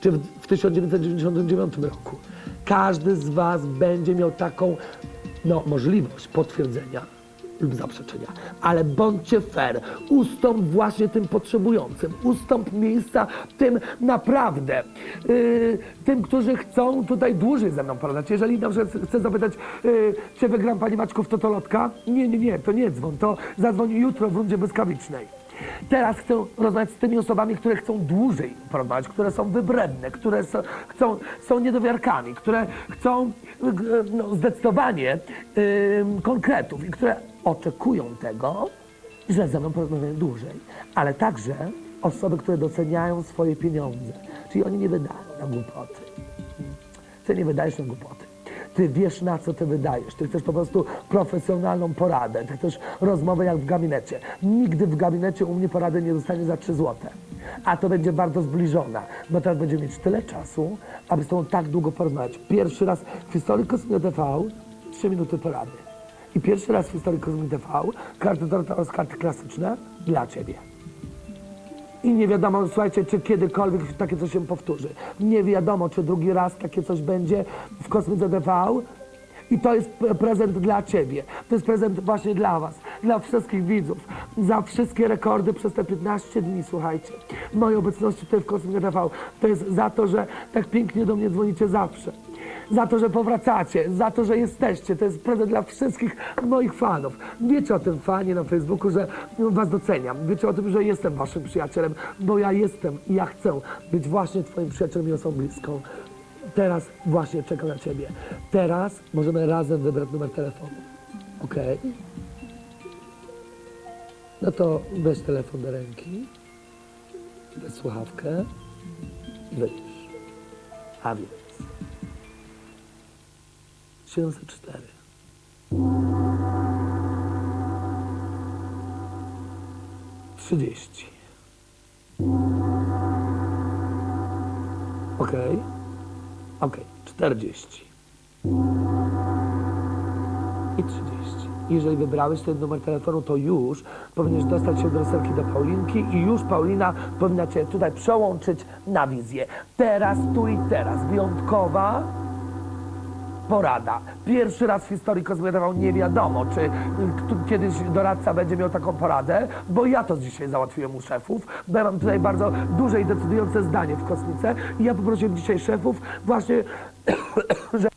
czy w, w 1999 roku. Każdy z Was będzie miał taką no, możliwość potwierdzenia lub zaprzeczenia. Ale bądźcie fair, ustąp właśnie tym potrzebującym, ustąp miejsca tym naprawdę, yy, tym, którzy chcą tutaj dłużej ze mną poradać. Jeżeli na przykład chcę zapytać, yy, czy wygram Pani Maczku w Totolotka? Nie, nie, nie, to nie dzwon, to zadzwoń jutro w rundzie błyskawicznej. Teraz chcę rozmawiać z tymi osobami, które chcą dłużej porozmawiać, które są wybredne, które są, chcą, są niedowiarkami, które chcą y, no, zdecydowanie y, konkretów i które oczekują tego, że ze mną porozmawiają dłużej. Ale także osoby, które doceniają swoje pieniądze. Czyli oni nie wydają na głupoty. Ty nie wydajesz na głupoty. Ty wiesz, na co ty wydajesz. Ty chcesz po prostu profesjonalną poradę. Ty chcesz rozmowę jak w gabinecie. Nigdy w gabinecie u mnie porady nie dostanie za 3 złote. A to będzie bardzo zbliżona, bo teraz będziemy mieć tyle czasu, aby z tobą tak długo porozmawiać. Pierwszy raz w historii Kosmio TV 3 minuty porady. I pierwszy raz w historii Kosmio TV karty tarota oraz karty klasyczne dla ciebie. I nie wiadomo, słuchajcie, czy kiedykolwiek takie coś się powtórzy. Nie wiadomo, czy drugi raz takie coś będzie w Kosmice TV. I to jest pre- prezent dla Ciebie. To jest prezent właśnie dla Was, dla wszystkich widzów. Za wszystkie rekordy przez te 15 dni, słuchajcie. Mojej obecności tutaj w Kosmice TV. To jest za to, że tak pięknie do mnie dzwonicie zawsze. Za to, że powracacie, za to, że jesteście. To jest prezent dla wszystkich moich fanów. Wiecie o tym, fanie na Facebooku, że was doceniam. Wiecie o tym, że jestem waszym przyjacielem, bo ja jestem i ja chcę być właśnie twoim przyjacielem i osobą bliską. Teraz właśnie czekam na ciebie. Teraz możemy razem wybrać numer telefonu. Okej? No to weź telefon do ręki, weź słuchawkę i. A więc 704. Trzydzieści. Okej. Okej. Czterdzieści. I trzydzieści. Jeżeli wybrałeś ten numer telefonu, to już powinieneś dostać się do reserki do Paulinki i już Paulina powinna cię tutaj przełączyć na wizję. Teraz, tu i teraz. Wyjątkowa porada. Pierwszy raz w historii kosmetował nie wiadomo, czy kiedyś doradca będzie miał taką poradę, bo ja to dzisiaj załatwiłem u szefów, bo ja mam tutaj bardzo duże i decydujące zdanie w kosmice i ja poprosiłem dzisiaj szefów właśnie, że